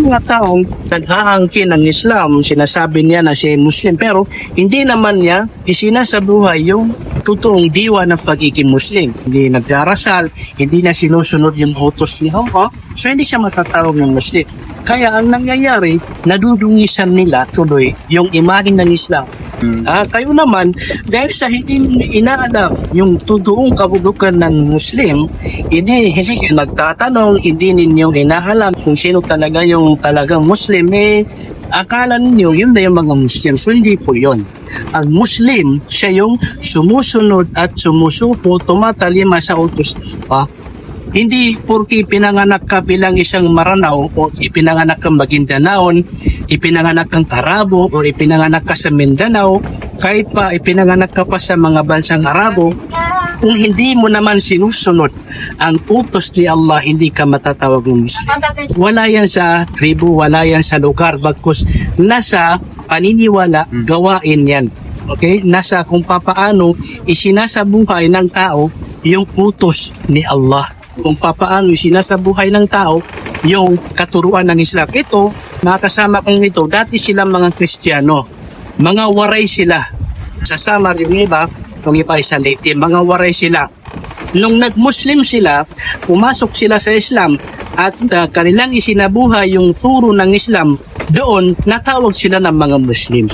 mga taong naghaangkin ng Islam, sinasabi niya na siya Muslim, pero hindi naman niya isinasabuhay yung totoong diwa ng pagiging Muslim. Hindi nagdarasal, hindi na sinusunod yung utos ni Allah, so hindi siya matatawag ng Muslim. Kaya ang nangyayari, nadudungisan nila tuloy yung imahe ng Islam. Ah, kayo naman, dahil sa hindi inaalam yung totoong kabubukan ng Muslim, hindi, hindi nagtatanong, hindi ninyo inaalam kung sino talaga yung talagang Muslim, eh, akala ninyo yun na yung mga Muslim. So, hindi po yun. Ang Muslim, siya yung sumusunod at sumusupo, tumatalima sa utos ng Allah. Hindi porki pinanganak ka bilang isang Maranao o ipinanganak ka Magindanaon, ipinanganak kang Karabo o ipinanganak ka sa Mindanao, kahit pa ipinanganak ka pa sa mga bansang Arabo, kung hindi mo naman sinusunod ang utos ni Allah, hindi ka matatawag ng Muslim. Wala yan sa tribu, wala yan sa lugar, bagkus nasa paniniwala, gawain yan. Okay? Nasa kung papaano isinasabuhay ng tao yung utos ni Allah. Kung papaano isinasabuhay ng tao yung katuruan ng Islam. Ito, nakasama kong ito, dati silang mga Kristiyano. Mga waray sila. Sa Samar, yung iba, yung iba ay sa Leyte, mga waray sila. Nung nag-Muslim sila, pumasok sila sa Islam at uh, kanilang isinabuhay yung turo ng Islam, doon natawag sila ng mga Muslim.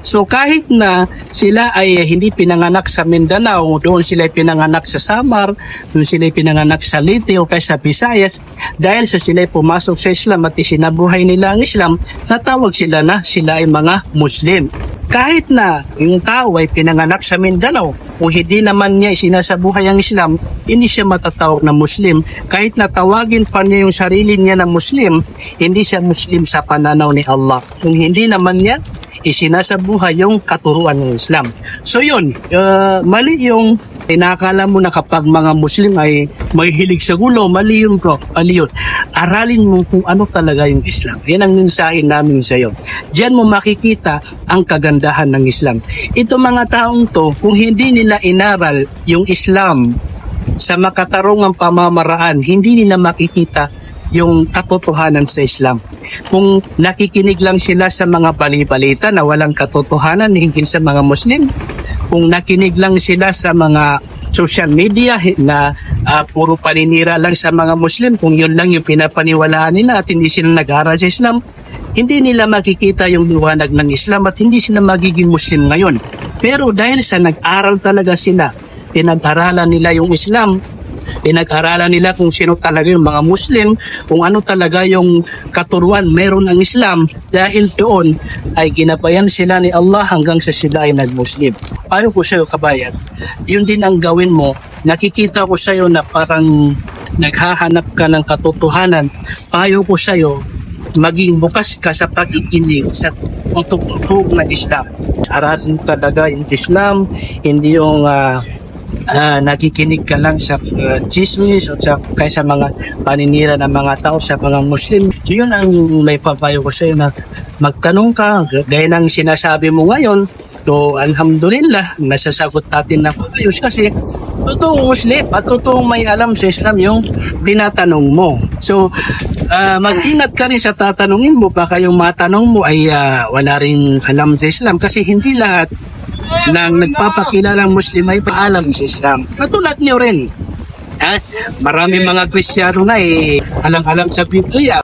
So kahit na sila ay hindi pinanganak sa Mindanao, doon sila ay pinanganak sa Samar, doon sila ay pinanganak sa Leyte o kaya sa Visayas, dahil sa sila ay pumasok sa Islam at isinabuhay nila ang Islam, natawag sila na sila ay mga Muslim. Kahit na yung tao ay pinanganak sa Mindanao, kung hindi naman niya isinasabuhay ang Islam, hindi siya matatawag na Muslim. Kahit na tawagin pa niya yung sarili niya na Muslim, hindi siya Muslim sa pananaw ni Allah. Kung hindi naman niya isinasabuhay yung katuruan ng Islam. So yun, uh, mali yung inakala mo na kapag mga Muslim ay may hilig sa gulo, mali yun bro, mali yun. Aralin mo kung ano talaga yung Islam. Yan ang mensahe namin sa iyo. Diyan mo makikita ang kagandahan ng Islam. Ito mga taong to, kung hindi nila inaral yung Islam sa makatarungang pamamaraan, hindi nila makikita yung katotohanan sa Islam. Kung nakikinig lang sila sa mga balibalita na walang katotohanan hinggil sa mga Muslim, kung nakinig lang sila sa mga social media na ah, puro paninira lang sa mga Muslim, kung yun lang yung pinapaniwalaan nila at hindi sila nag-aral sa Islam, hindi nila makikita yung liwanag ng Islam at hindi sila magiging Muslim ngayon. Pero dahil sa nag-aral talaga sila, pinag-aralan nila yung Islam, pinag-aralan nila kung sino talaga yung mga Muslim, kung ano talaga yung katuruan meron ng Islam. Dahil doon ay ginabayan sila ni Allah hanggang sa sila ay nag-Muslim. Paano ko sa'yo kabayan? Yun din ang gawin mo. Nakikita ko sa'yo na parang naghahanap ka ng katotohanan. Payo ko sa'yo, maging bukas ka sa pag-ikinig sa tutok ng Islam. Aralin talaga yung Islam, hindi yung ah, ah, nakikinig ka lang sa uh, o sa, kaya sa mga paninira ng mga tao sa mga Muslim. Yun ang may papayo ko sa'yo na magtanong ka. Gaya ng sinasabi mo ngayon, so alhamdulillah, nasasagot natin na ayos kasi totoong Muslim at totoong may alam sa Islam yung tinatanong mo. So, ah, mag-ingat ka rin sa tatanungin mo. Baka yung matanong mo ay ah, wala rin alam sa Islam kasi hindi lahat ng nagpapakilalang Muslim ay paalam sa Islam. Katulad niyo rin. Ha? Marami mga Kristiyano na eh, alam-alam sa Biblia.